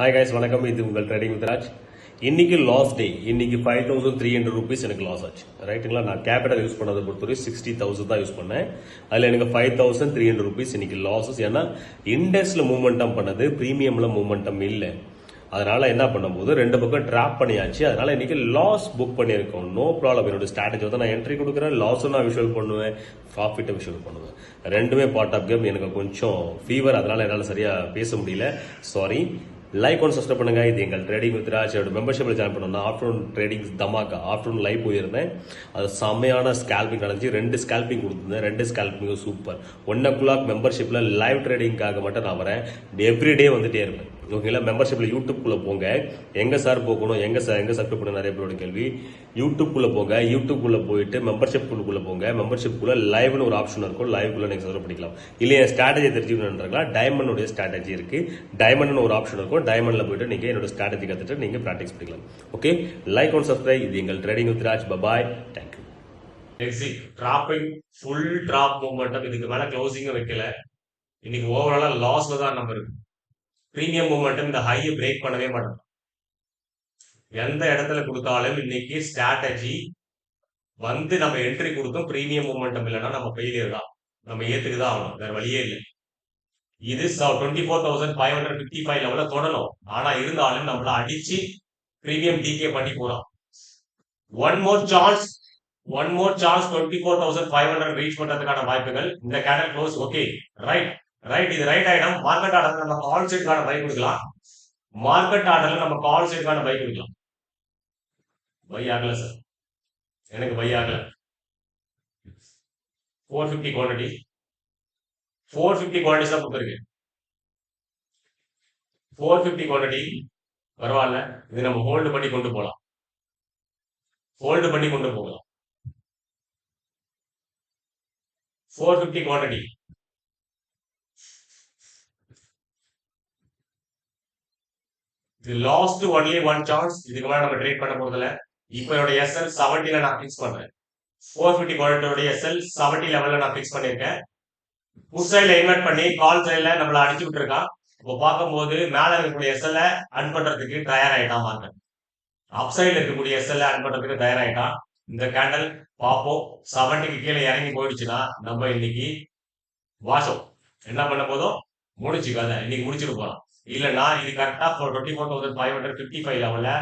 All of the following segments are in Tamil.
ஹாய் guys வணக்கம். இது உங்கள் ட்ரேடிங் வித்ராஜ் இன்னைக்கு லாஸ் டே இன்னைக்கு five thousand three hundred rupees எனக்கு லாஸ் ஆச்சு. ரைட்டுங்களா நான் கேபிட்டல் யூஸ் பண்ணதை பொறுத்தவரை சிக்ஸ்டி தௌசண்ட் தான் யூஸ் பண்ணேன். அதில் எனக்கு five thousand three hundred rupees இன்னைக்கு லாஸஸ் ஏன்னா இண்டெக்ஸில் மூமெண்டம் பண்ணது ப்ரீமியமில் மூமெண்டம் இல்லை. அதனால என்ன பண்ணும்போது ரெண்டு பக்கம் ட்ராப் பண்ணியாச்சு. அதனால இன்னைக்கு லாஸ் புக் பண்ணியிருக்கோம். நோ ப்ராப்ளம் என்னோட ஸ்ட்ராட்டஜி வந்து நான் என்ட்ரி கொடுக்குறேன். லாஸும் நான் விஷுவல் பண்ணுவேன். ப்ராஃபிட்டை விஷுவல் பண்ணுவேன். ரெண்டுமே பார்ட் ஆஃப் கேம் எனக்கு கொஞ்சம் ஃபீவர் அதனால என்னால் சரியாக பேச முடியல. சாரி லைக் ஒன் சப்ஸ்கிரைப் பண்ணுங்க. இது எங்கள் ட்ரேடிங் வித் ராஜோட மெம்பர்ஷிப்பில் ஜாயின் பண்ணோம்னா ஆஃப்டர்நூன் ட்ரேடிங் தமாக்கா ஆஃப்டர்நூன் லைவ் போயிருந்தேன். அது செம்மையான ஸ்கேல்பிங் நடந்துச்சு. ரெண்டு ஸ்கேல்பிங் கொடுத்துருந்தேன். ரெண்டு ஸ்கேல்பிங்கும் சூப்பர் ஒன் ஓ கிளாக் மெம்பர்ஷிப்பில் லைவ் ட்ரேடிங்காக மட்டும் நான் வரேன். எவ்ரிடே வந்துட்டே இருப்பேன். ஓகேங்களா மெம்பர்ஷிப்பில் யூடியூப்குள்ளே போங்க. எங்கே சார் போகணும்? எங்கே சார் எங்கே சப்ஸ்கிரைப் பண்ண நிறைய பேரோட கேள்வி. யூடியூப்குள்ளே போங்க. யூடியூப்குள்ளே போயிட்டு மெம்பர்ஷிப் குழுக்குள்ளே போங்க. மெம்பர்ஷிப்புக்குள்ளே லைவ்னு ஒரு ஆப்ஷன் இருக்கும். லைவ்குள்ளே நீங்கள் சப்ஸ்கிரைப் பண்ணிக்கலாம். இல்லை என் ஸ்ட்ராட்டஜி தெரிஞ்சுக்கணுன்றா டைமண்டோடைய ஸ்ட்ராட்டஜி இருக்கு. டைமண்ட்னு ஒரு ஆப்ஷன் இருக்கும். டைமண்டில் போயிட்டு நீங்கள் என்னோட ஸ்ட்ராட்டஜி கற்றுட்டு நீங்கள் ப்ராக்டிஸ் பண்ணிக்கலாம். ஓகே லைக் ஒன் சப்ஸ்கிரைப் இது எங்கள் trading with Raj bye bye thank you exit dropping full drop momentum இதுக்கு மேலே க்ளோசிங்கும் வைக்கல. இன்னைக்கு ஓவராலாக லாஸில் தான் நம்ம இருக்கு. ப்ரீமியம் மூமெண்ட் இந்த ஹையை பிரேக் பண்ணவே மாட்டோம். எந்த இடத்துல கொடுத்தாலும் இன்னைக்கு ஸ்ட்ராட்டஜி வந்து நம்ம என்ட்ரி கொடுத்தோம் ப்ரீமியம் மூமெண்டம் இல்லைன்னா நம்ம ஃபெயிலியர் தான். நம்ம ஏத்துக்கு தான் ஆகணும். வேற வழியே இல்லை. இது twenty four thousand five hundred fifty five லெவல தொடணும். ஆனா இருந்தாலும் நம்மள அடிச்சு ப்ரீமியம் டிகே பண்ணி போறோம் one more chance one more chance twenty four thousand five hundred reach பண்றதுக்கான வாய்ப்புகள். இந்த கேட்டல் க்ளோஸ் ஓகே ரைட் ரைட் இது ரைட் ஆயிடும். மார்க்கெட் ஆர்டர்ல நம்ம கால் சைட்கான பை கொடுக்கலாம். மார்க்கெட் ஆர்டர்ல நம்ம கால் சைட்கான பை கொடுக்கலாம். பை ஆகல சார் எனக்கு பை ஆகல. Four fifty quantity four fifty quantities தான் கொடுத்துருக்கு ஃபோர் ஃபிஃப்டி குவான்டிட்டி பரவாயில்ல. இது நம்ம ஹோல்டு பண்ணி கொண்டு போகலாம் ஹோல்டு பண்ணி கொண்டு போகலாம். ஃபோர் ஃபிஃப்டி குவான்டிட்டி இது லாஸ்ட் ஒன்லி ஒன் சான்ஸ் இதுக்கு மேலே நம்ம ட்ரேட் பண்ண போறதில்ல. இப்போ என்னோட எஸ்எல் செவன்டில நான் ஃபிக்ஸ் பண்றேன். ஃபோர் ஃபிஃப்டி குவாலிட்டியோட எஸ்எல் செவன்டி லெவல்ல நான் ஃபிக்ஸ் பண்ணியிருக்கேன் புஷ் சைட்ல இன்வெர்ட் பண்ணி கால் சைட்ல நம்மள அடிச்சு விட்டுருக்கான். இப்போ பார்க்கும்போது மேல இருக்கக்கூடிய எஸ்எல்ல அன் பண்றதுக்கு தயாராகிட்டான் ஆயிட்டான் மார்க்கெட் அப் சைட்ல இருக்கக்கூடிய எஸ்எல்ல அன் பண்றதுக்கு தயார் இந்த கேண்டல் பார்ப்போம். செவன்டிக்கு கீழே இறங்கி போயிடுச்சுன்னா நம்ம இன்னைக்கு வாஷம் என்ன பண்ண போதும்? முடிச்சுக்காத இன்னைக்கு முடிச்சிட்டு போகலாம் இல்லைன்னா இது கரெக்டா twenty four thousand five hundred fifty five லெவலில்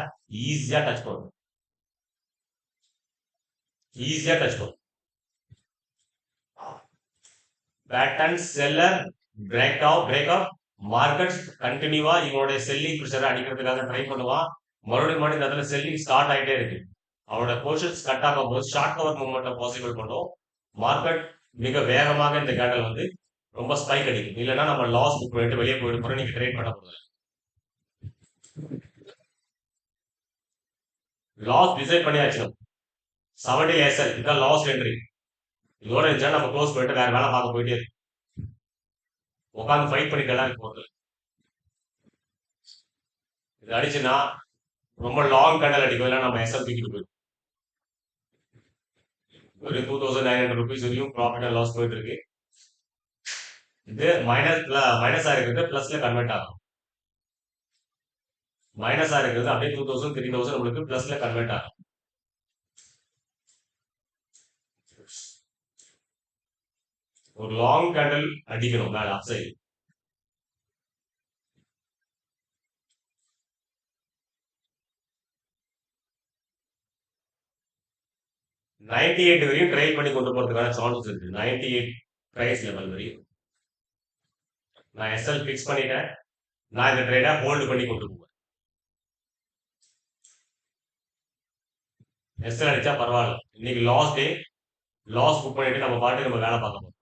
ஈஸியாக டச் பண்ணும் ஈஸியாக டச் பண்ணும் pattern seller break off break off market கண்டினியூவா இவனுடைய செல்லிங் ப்ரெஷர் அடிக்கிறதுக்காக ட்ரை பண்ணுவான். மறுபடியும் மறுபடியும் இந்த இடத்துல செல்லிங் ஸ்டார்ட் ஆகிட்டே இருக்கு. அவனோட பொசிஷன்ஸ் கட் ஆகும் போது ஷார்ட் கவர் மூவ்மெண்ட்டை பாசிபிள் பண்ணும். மார்க்கெட் மிக வேகமாக இந்த கேண்டல் வந்து ரொம்ப ஸ்பைக் அடிக்கும். இல்லைன்னா நம்ம லாஸ் புக் போயிட்டு வெளியே போயிட்டு போறோம் நீங்க ட்ரேட் பண்ண போறது லாஸ் டிசைட் பண்ணியாச்சு நம்ம. செவன்டி எஸ்எல் இதுதான் லாஸ் என்ட்ரி இதோட இருந்துச்சா நம்ம க்ளோஸ் பண்ணிட்டு வேற வேலை பார்க்க போயிட்டே இருக்கு உட்காந்து ஃபைட் பண்ணிக்கலாம் எல்லாம் போறது. இது அடிச்சுன்னா ரொம்ப லாங் கண்டல் அடிக்கும். இல்லை நம்ம எஸ்எல் தூக்கிட்டு போயிடும். ஒரு two thousand nine hundred rupees வரையும் ப்ராஃபிட் அண்ட் லாஸ் போயிட்டு இருக்கு. இது மைனஸ் மைனஸா இருக்கிறது பிளஸ்ல கன்வெர்ட் ஆகும். மைனஸா இருக்கிறது அப்படியே டூ தௌசண்ட் த்ரீ தௌசண்ட் உங்களுக்கு பிளஸ்ல கன்வெர்ட் ஆகும். ஒரு லாங் கேண்டல் அடிக்கணும் மேல அப் சைடு நைன்டி எயிட் வரையும் ட்ரை பண்ணி கொண்டு போறதுக்கான சான்சஸ் இருக்கு. நைன்டி எயிட் பிரைஸ் லெவல் வரையும். நான் எஸ்எல் ஃபிக்ஸ் பண்ணிட்டேன். நான் இந்த ட்ரேடை ஹோல்டு பண்ணி கொண்டு போவேன். எஸ்எல் அடிச்சா பரவாயில்ல. இன்னைக்கு லாஸ் டே லாஸ் புக் பண்ணிட்டு நம்ம பாட்டு நம்ம வேலை பார்க்க போறோம்.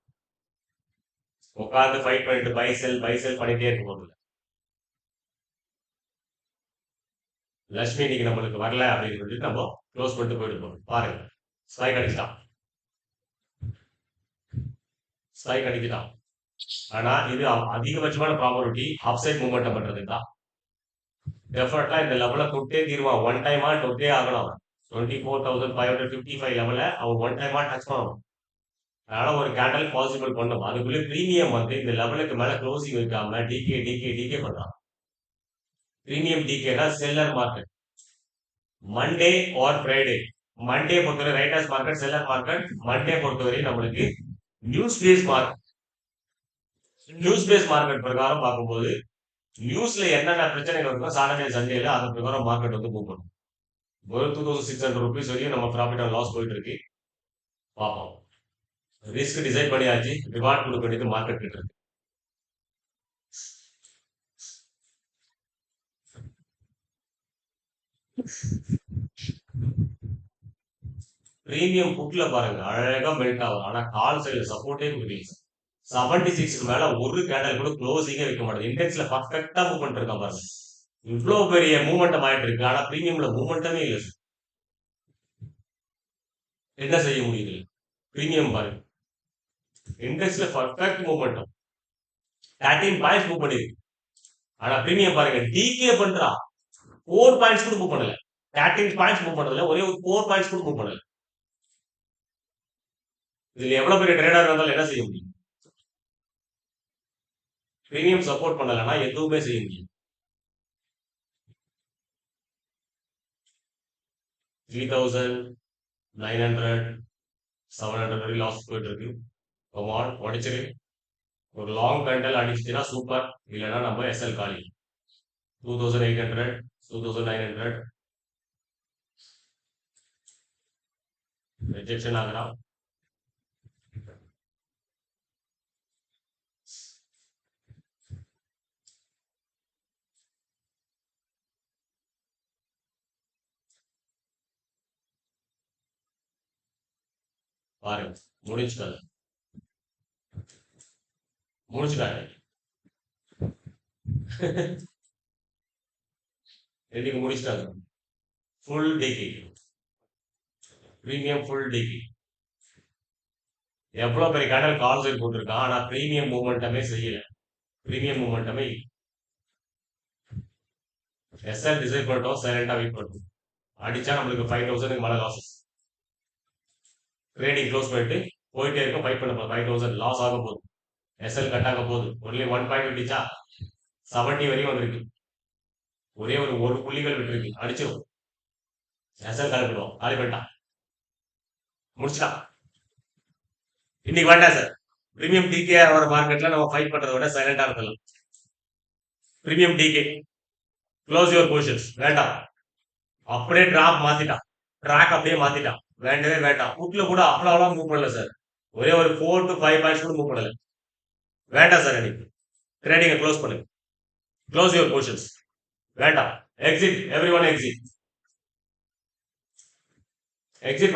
உட்காந்து ஃபைட் பண்ணிட்டு பை செல் பை செல் பண்ணிட்டே இருக்க போறது லட்சுமி இன்னைக்கு நம்மளுக்கு வரல அப்படின்னு சொல்லிட்டு நம்ம க்ளோஸ் பண்ணிட்டு போயிட்டு போறோம். பாருங்க. ஸ்ட்ரைக் அடிச்சுட்டான். ஸ்ட்ரைக் அடிச்சுட்டான். ஆனா இது அதிகபட்சமான ப்ராபபிலிட்டி அப்சைட் மூவ்மெண்ட் பண்றது தான் டெஃபினட்டா இந்த லெவல தொட்டே தீருவான். ஒன் டைமா தொட்டே ஆகணும் அவன் twenty four thousand five hundred fifty five லெவல அவன் ஒன் டைமா டச் பண்ணணும். அதனால ஒரு கேண்டல் பாசிபிள் பண்ணும். அதுக்குள்ளே ப்ரீமியம் வந்து இந்த லெவலுக்கு மேல க்ளோசிங் இருக்காம டிகே டிகே டிகே பண்றான் premium டிகேனா seller market Monday or Friday Monday பொறுத்தவரை writers market seller market Monday பொறுத்தவரை நம்மளுக்கு news base market news base market பிரகாரம் பார்க்கும்போது நியூஸ்ல என்னென்ன பிரச்சனைகள் இருக்கோ சாட்டர்டே சண்டேல அதன் பிரகாரம் மார்க்கெட் வந்து மூவ் பண்ணும். ஒரு two thousand six hundred rupees வரையும் நம்ம ப்ராஃபிட் அண்ட் லாஸ் போயிட்டு இருக்கு. பார்ப்போம். ரிஸ்க் டிசைட் பண்ணியாச்சு ரிவார்ட் கொடுக்க வேண்டியது மார்க்கெட் கிட்ட இருக்கு. பிரீமியம் புக்ல பாருங்க அழகா மெல்ட் ஆகும் ஆனா கால் சைடுல சப்போர்ட்டே கொடுக்கல. செவன்டி சிக்ஸ்க்கு மேல ஒரு கேண்டல் கூட க்ளோசிங்கே வைக்க மாட்டேது இண்டெக்ஸ்ல பர்ஃபெக்டா மூவ் பண்ணிட்டு இருக்கான் பாருங்க. இவ்வளவு பெரிய மூவ்மெண்டம் ஆயிட்டு இருக்கு. ஆனா பிரீமியம்ல மூவ்மெண்டமே இல்லை என்ன செய்ய முடியுது? பிரீமியம் பாருங்க இண்டெக்ஸ்ல perfect momentum thirteen points move பண்ணிருக்கு. ஆனா பிரீமியம் பாருங்க டிகே பண்றா. ஃபோர் பாயிண்ட்ஸ் கூட மூவ் பண்ணல. தேர்ட்டீன் பாயிண்ட்ஸ் மூவ் பண்ணல ஒரே ஒரு ஃபோர் பாயிண்ட்ஸ் கூட மூவ் பண்ணல. இதுல எவ்வளவு பெரிய ட்ரேடர் இருந்தாலும் என்ன செய்ய முடியும்? பிரீமியம் சப்போர்ட் பண்ணலன்னா எதுவுமே செய்ய முடியும் three thousand nine hundred seven hundred வரைக்கும் லாஸ் போயிட்டு இருக்கு கமான் உடைச்சிரு ஒரு லாங் கேண்டல் அடிச்சுச்சுன்னா சூப்பர் இல்லைன்னா நம்ம எஸ்எல் காலி. Two thousand eight hundred two thousand nine hundred rejection ஆகுறான் பாருங்க முடிச்சுட்டாங்க. முடிச்சுட்டாங்க. இன்னைக்கு முடிச்சிட்டாங்க. Full degree premium full degree எவ்வளவு பெரிய கடல் கால் சைட் போட்டிருக்கான் ஆனா பிரீமியம் மூமெண்டமே செய்யல. ப்ரீமியம் மூமெண்டமே எஸ்ஆர் டிசைட் பண்ணிட்டோம் சைலண்டாக வெயிட் பண்ணிட்டோம். அடிச்சா நம்மளுக்கு ஃபைவ் தௌசண்ட்க்கு மழை லாசஸ் ட்ரேடிங் க்ளோஸ் பண்ணிட்டு போயிட்டே இருக்கும் ஃபைட் பண்ண ஃபைவ் தௌசண்ட் லாஸ் ஆக போகுது. எஸ்எல் கட் ஆக போகுது. ஒன்லி ஒன் பாயிண்ட் விட்டுச்சா செவன்டி வரையும் வந்திருக்கு. ஒரே ஒரு ஒரு புள்ளிகள் விட்டுருக்கு. அடிச்சிடும் எஸ்எல் கலப்பிடுவோம் காலி பண்ணிட்டான். முடிச்சிட்டான். இன்னைக்கு வேண்டாம் சார் பிரீமியம் டிகே வர மார்க்கெட்ல நம்ம ஃபைட் பண்றத விட சைலண்டா இருக்கலாம் premium decay close your positions வேண்டாம். அப்படியே டிராப் மாத்திட்டான். ட்ராக் அப்படியே மாத்திட்டான். வேண்டவே வேண்டாம். ஃபுட்ல கூட அவ்வளோ அவ்வளோ மூவ் பண்ணல சார் ஒரே ஒரு ஃபோர் டு ஃபைவ் பாயிண்ட்ஸ் கூட மூவ் பண்ணல. வேண்டாம் சார் எனக்கு. ட்ரேடிங்கை க்ளோஸ் பண்ணுங்க. க்ளோஸ் யுவர் போர்ஷன்ஸ் வேண்டாம். Exit everyone exit exit